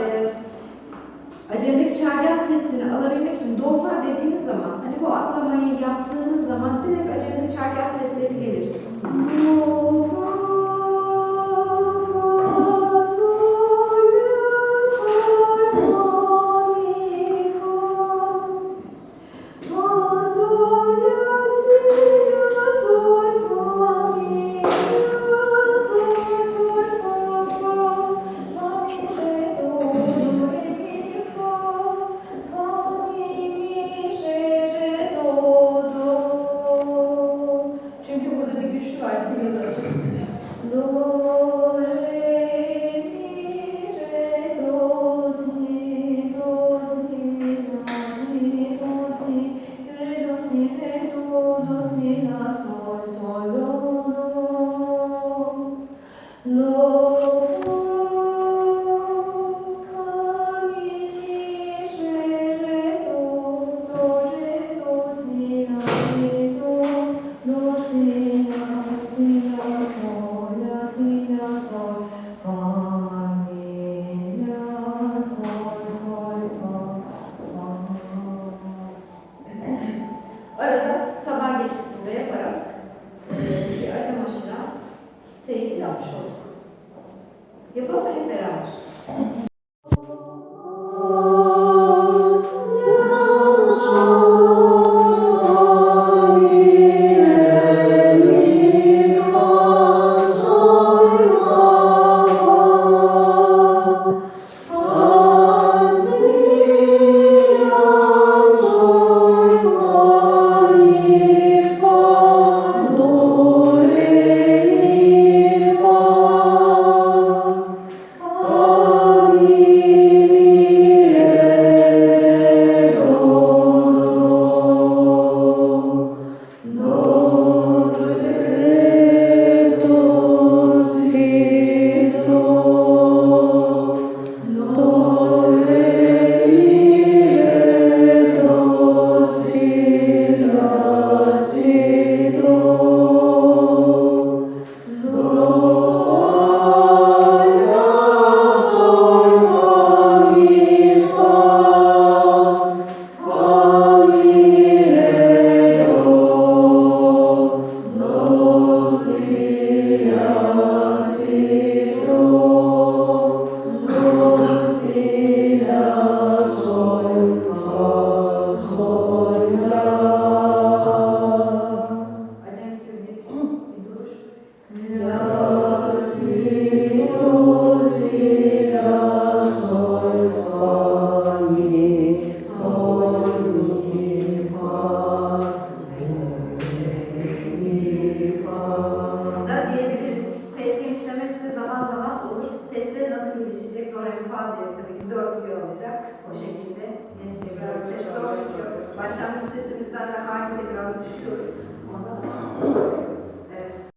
e, acemdeki çergen sesini alabilmek için dolfa dediğiniz zaman hani bu atlamayı yaptığınız zaman direkt acemdeki çergen sesleri gelir. Редуси, душевні дочки. Soi, свой soi, Και εγώ θα είμαι. kaç olur? Peste nasıl gelişecek? Doğru bir fal diye tabii ki 4 bir olacak. O şekilde genişleyebiliriz. Ses doğru çıkıyor. Başlangıç sesimizden de haliyle biraz düşüyoruz. Ondan